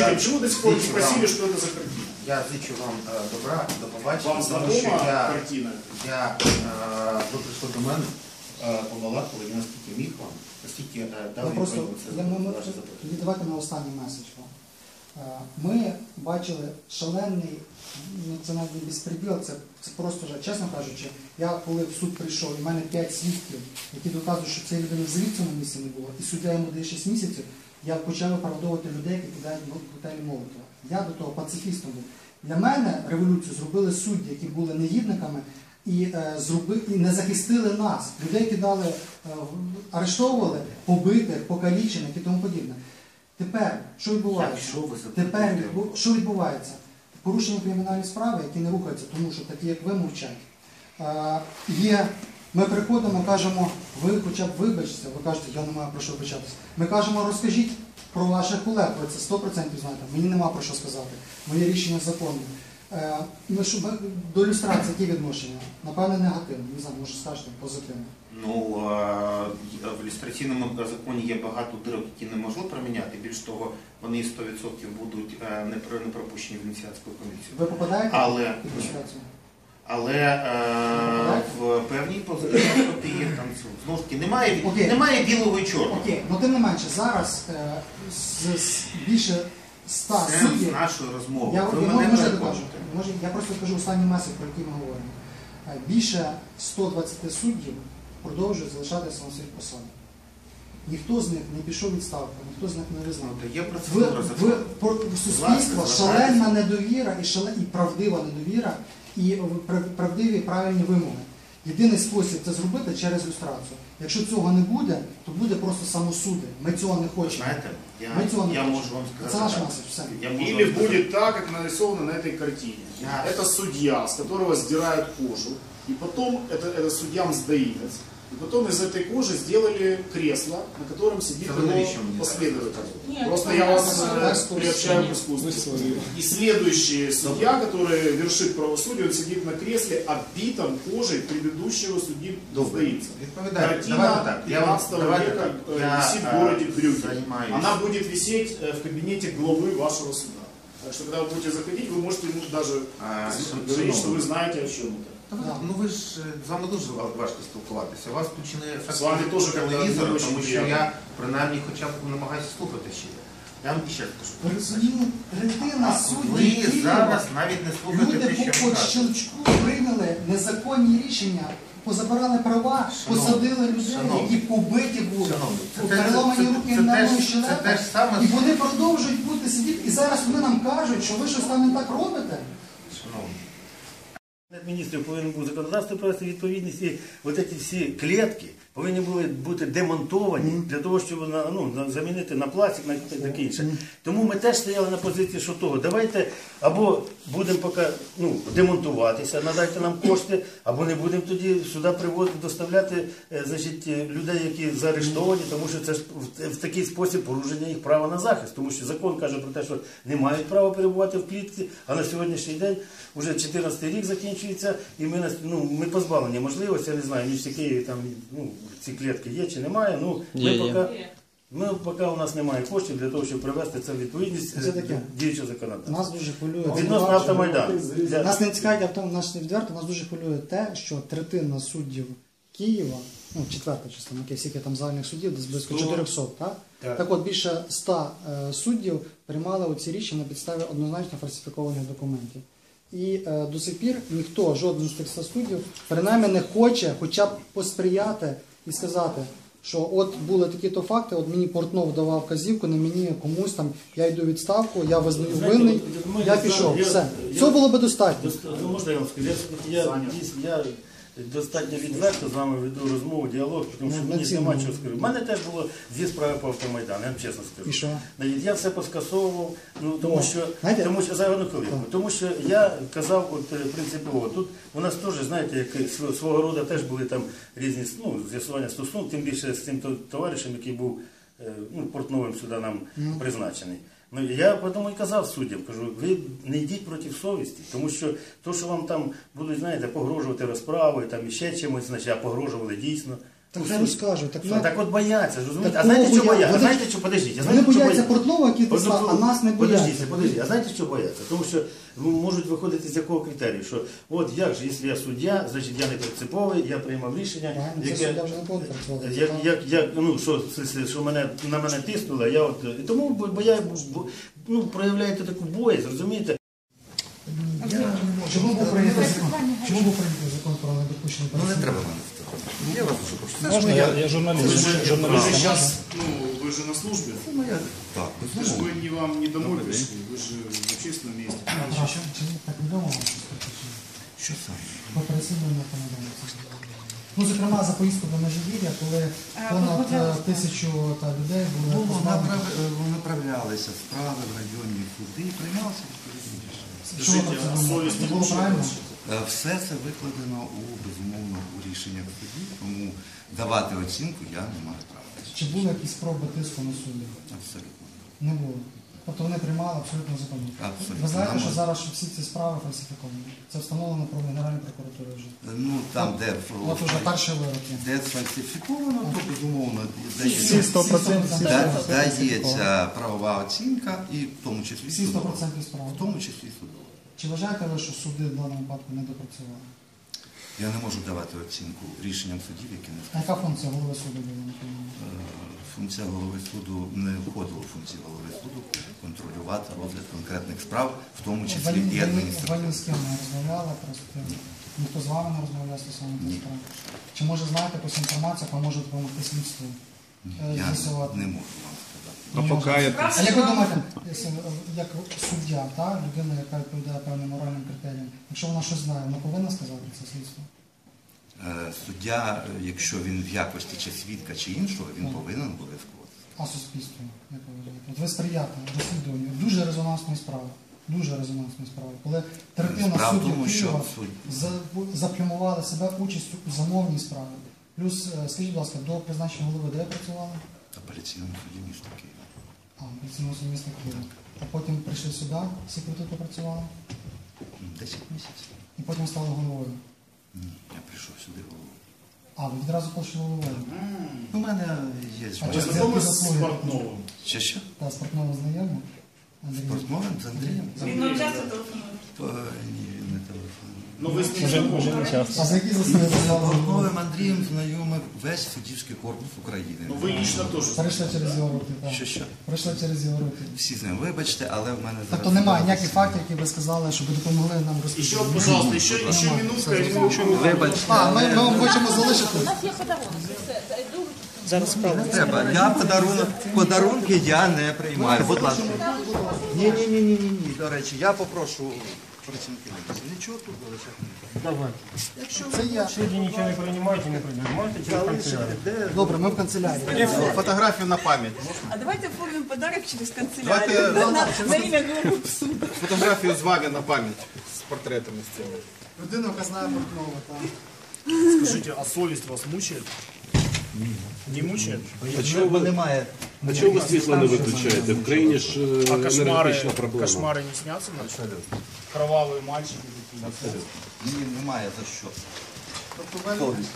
Скажите, почему до сих пор не спросили, что это за картина? Я зичу вам е, добра, до побачення, Вам тому що знакома я, картина? я е, ви прийшли до мене, е, побалакали, я наскільки міг вам, наскільки е, дав Я просто відповідь я, на це ваше запитання. тоді давайте на останній меседж вам. Е, Ми бачили шалений, ну це навіть не безпреділ, це, це просто вже, чесно кажучи, я коли в суд прийшов, і в мене 5 свідків, які доказують, що цієї людини взагалі в цьому місці не було, і суддя йому дає 6 місяців, я почав виправдовувати людей, які кидають бутелі Молотова. Я до того пацифістом був. Для мене революцію зробили судді, які були негідниками, і, е, зроби, і не захистили нас. Людей кидали, е, арештовували, побитих, покалічених і тому подібне. Тепер, що відбувається? Тепер що відбувається? Порушення кримінальної справи, які не рухаються, тому що такі, як ви мовчать. Е, Є, ми приходимо, кажемо, ви хоча б вибачте, ви кажете, я не маю про що вибачатися. Ми кажемо, розкажіть про ваших колег, ви це 100% знаєте. Мені нема про що сказати. Моє рішення законне. Е, Ми що, ми- до ілюстрації які відношення? Напевне, негативне. Не знаю, може скажете, позитивне. Ну, е, в ілюстраційному законі є багато дирок, які не можуть проміняти. Більш того, вони 100% будуть е, не пропущені в Венеціанську комісію. Ви попадаєте Але- під ілюстрацію? Але е, в певній позиції є там знову ж таки немає, Окей. немає білого і чорного. Окей, ну тим не менше, зараз е, з, з більше ста Сенс суддів. нашої розмови. Я, Ви я, мене може, переконуєте. може, я просто скажу останній меседж, про який ми говоримо. Е, Більше 120 суддів продовжують залишатися на своїх посадах. Ніхто з них не пішов у відставку, ніхто з них не визнав. Ну, то є В, процедура в, закону. про- в суспільство Власне, шалена недовіра і, шале, і правдива недовіра, і в- прав- правдиві і правильні вимоги. Єдиний спосіб це зробити через люстрацію. Якщо цього не буде, то буде просто самосуди. Ми цього не хочемо. Знаєте, я, Ми цього не я хочемо. можу вам сказати. Це наш так. меседж, все. Я можу Или вам сказати- будет так, как нарисовано на этой картине. Я- Это судья, с которого сдирают кожу, и потом это, это судьям сдаилось. Потом из этой кожи сделали кресло, на котором сидит его последователь. Нет, Просто я вас э, Искусство. приобщаю к искусству. И следующий судья, который вершит правосудие, он сидит на кресле, оббитом кожей предыдущего судьи. Відповідайте. Картина Давайте так. Я вам 15 давайте века так. э, Я, висит в е, городе Брюгге. Она будет висеть э, в кабинете главы вашего суда. Так что, когда вы будете заходить, вы можете ему даже А, говорить, что вы знаете о чем это. Ну ви ж е, з вами дуже важко спілкуватися. У вас включений ефект дуже тому що я принаймні хоча б намагаюся слухати ще. Я вам ще раз кажу. третина А суддів Ви зараз навіть не слухаєте люди те, що я по, по кажу. щелчку прийняли незаконні рішення, позабирали права, посадили людей, які побиті були, Шановний, це те- переламані це- руки на теж- саме- і вони продовжують бути сидіти. І зараз вони нам кажуть, що ви щось там не так робите. Шановні. Міністрів повинен був законодавство провести відповідність і от ці всі клітки повинні були бути демонтовані для того, щоб на, ну, замінити на пластик, на таке інше. Тому ми теж стояли на позиції, що того, давайте або будемо поки ну, демонтуватися, надайте нам кошти, або не будемо тоді сюди привозити, доставляти е, значить, е, людей, які заарештовані, тому що це ж в, в такий спосіб порушення їх права на захист. Тому що закон каже про те, що не мають права перебувати в клітці, а на сьогоднішній день вже 14 рік закінчується, і ми, нас- ну, ми позбавлені можливості, я не знаю, місті Києві там ну, ці клітки є чи немає. Ну, ми Є, є. поки, ми поки у нас немає коштів для того, щоб привести це в відповідність Це е, таке. до діючого законодавства. Нас дуже хвилює. Відносно автомайдану. Для- Нас не цікавить авто, нас не відверто, нас дуже хвилює те, що третина суддів Києва, ну четверта частина, окей, скільки там загальних суддів, десь близько 400, так? Так. Так от більше 100 е, суддів приймали оці рішення на підставі однозначно фальсифікованих документів. І е, до сих пір ніхто, жоден з тих студів, принаймні не хоче хоча б посприяти і сказати, що от були такі-то факти, от мені Портнов давав вказівку, не мені а комусь там, я йду у відставку, я визнаю Знаєте, винний, я пішов. я- Все. я- Цього було би достатньо. Доста- Ну, можна я вам скажу? Я, я, я, я достатньо відверто з вами веду розмову, діалог, тому що Ну, мені на нема чого сказати. У мене теж було дві справи по автомайдану, я вам чесно скажу. І що? Значить, Я все поскасовував, ну тому що знаєте- тому що за одну хвилинку. Тому що я казав, от е, принципово, тут у нас теж, знаєте, як свого роду теж були там різні ну, з'ясування стосунків, тим більше з цим товаришем, який був е, ну, портновим сюди нам призначений. Ну я тому і казав суддям, кажу, ви не йдіть проти совісті, тому що то, що вам там будуть, знаєте, погрожувати розправою, там і ще чимось, значить, а погрожували дійсно. Так у хай суд. розкажуть. Так, Ну, так от бояться, розумієте? Так А знаєте, що бояться? А Вони- знаєте, що подождіть? а Вони знаєте, що бояться бояться? Який тисла, а ну, нас не Подождіть, бояться. подождіть. А знаєте, що бояться? Тому що ну, можуть виходити з якого критерію, що от як же, якщо я суддя, значить я не принциповий, я приймав рішення, Правильно, це яке, суддя вже не буде працювати. як, як, як, ну, що, що мене, на мене тиснуло, я от, і тому бо, бо я бо, ну, проявляєте таку боязнь, розумієте? Чому був прийнятий закон? Чому був прийнятий закон про недопущення Ну не пересування? треба мене вставити. Я вас прошу. Можна, я, я журналіст. Вы же, вы журналіст. же сейчас, ну, вы же на службе. Ну, я так, Вы же безумовно. вы не вам не домой пришли, вы же в общественном месте. А що, чи так відомо вам щось таке? чи ні? Що саме? По переслідуванню повідомлення. Ну, зокрема, за поїздку до Межигір'я, коли А, понад погодилися. е, тисячу та, людей були Було позбавлені. направ- е, направлялися справи в районні суди і приймалися відповідні рішення. Що ви про це а думаєте? совесть Це не було мучает правильно? вас? Е, Все це викладено у безумовно у рішеннях судів, тому давати оцінку я не маю права. Чи були якісь спроби тиску на судді? Абсолютно. Не було. Тобто вони приймали абсолютно законно. Абсолютно. Ви знаєте, що зараз всі ці справи фальсифіковані. Це встановлено про Генеральною прокуратурою вже. Ну там, де, От уже перші вироки. де сфальсифіковано, то безумовно Всі дається, 100% всі да- дається правова оцінка, і в тому числі Всі судова. 100% справ. В тому числі судова. Чи вважаєте ви, що суди в даному випадку не допрацювали? Я не можу давати оцінку рішенням судів, які не А яка функція голови суду була? напевно? Е, Функція голови суду не входила в функції голови суду контролювати розгляд конкретних справ, в тому числі і Ви адміністративних. ні з ким не розмовляли, просто ніхто з вами не розмовляв стосовно цієї справи. Чи може знаєте якусь інформацію, яка може допомогти слідству? е, Я з'ясувати? не можу вам сказати. А як ви думаєте, якщо, е, як суддя, та, людина, яка відповідає певним моральним критеріям, якщо вона щось знає, вона повинна сказати це слідство? Е, Суддя, якщо він в якості чи свідка, чи іншого, він повинен обов'язково. А суспільство, як ви вважаєте? От ви сприяти розслідуванню дуже резонансної справи. Дуже резонансної справи. Коли третина Справа в суддів тому, що Києва суд- за- заплямували себе участю у замовній справі. Плюс, е, скажіть, будь ласка, до призначення голови де працювали? В апеляційному суді міста Києва. А, в працівному суді міста Києва. А потім прийшли сюди, скільки ви тут попрацювали, М, Десять місяців. і потім стали головою. Ні, я прийшов сюди головою. А, ви відразу пішли головою. У мене є А звичайно. чи Вы знакомы с заслуги? Портновым? Ще що? Та спортного знайомі. Андрій. Портновим з Андрієм? Він нам часто телефонує. То, Ні, він не телефонує. Но вы с ним Вже, знакомы. вже не часто. А за які заслуги ви стали головою? Портновим Андрієм знайомий весь суддівський корпус України. Но вы лично тоже. Перейшли через його руки, так. Що що? Пройшли через його руки. Всі з ним, вибачте, але в мене зараз... Тобто немає ніяких фактів, які ви сказали, щоб ви допомогли нам Еще, розповісти. пожалуйста, еще, еще минутка. и мы- Вибачте, А, ми, ми вам хочемо залишити. У нас є подарунок. Все, це йду. Зараз справа. треба. Я подарунок, подарунки я не приймаю. Будь ласка. Ні, ні, ні, ні, ні, ні. До речі, я попрошу працівників. Нічого тут залишати. Давай. Це я. Судді нічого не приймаєте, не приймаєте через канцелярію. Добре, ми в канцелярії. Фотографию на память. А давайте оформимо подарок через канцелярію. На, на ім'я голови суду. Фотографию с вами на память. С портретами с теми. Людина, яка знає Портнова, так. Скажите, а совесть вас мучает? Не мучает? А чого ви, Немає. а чого ви світло не виключаєте? В країні ж е, А кошмары, енергетична проблема. кошмары не снятся ночью? Кровавые мальчики такие. Ні, немає за що. Совість.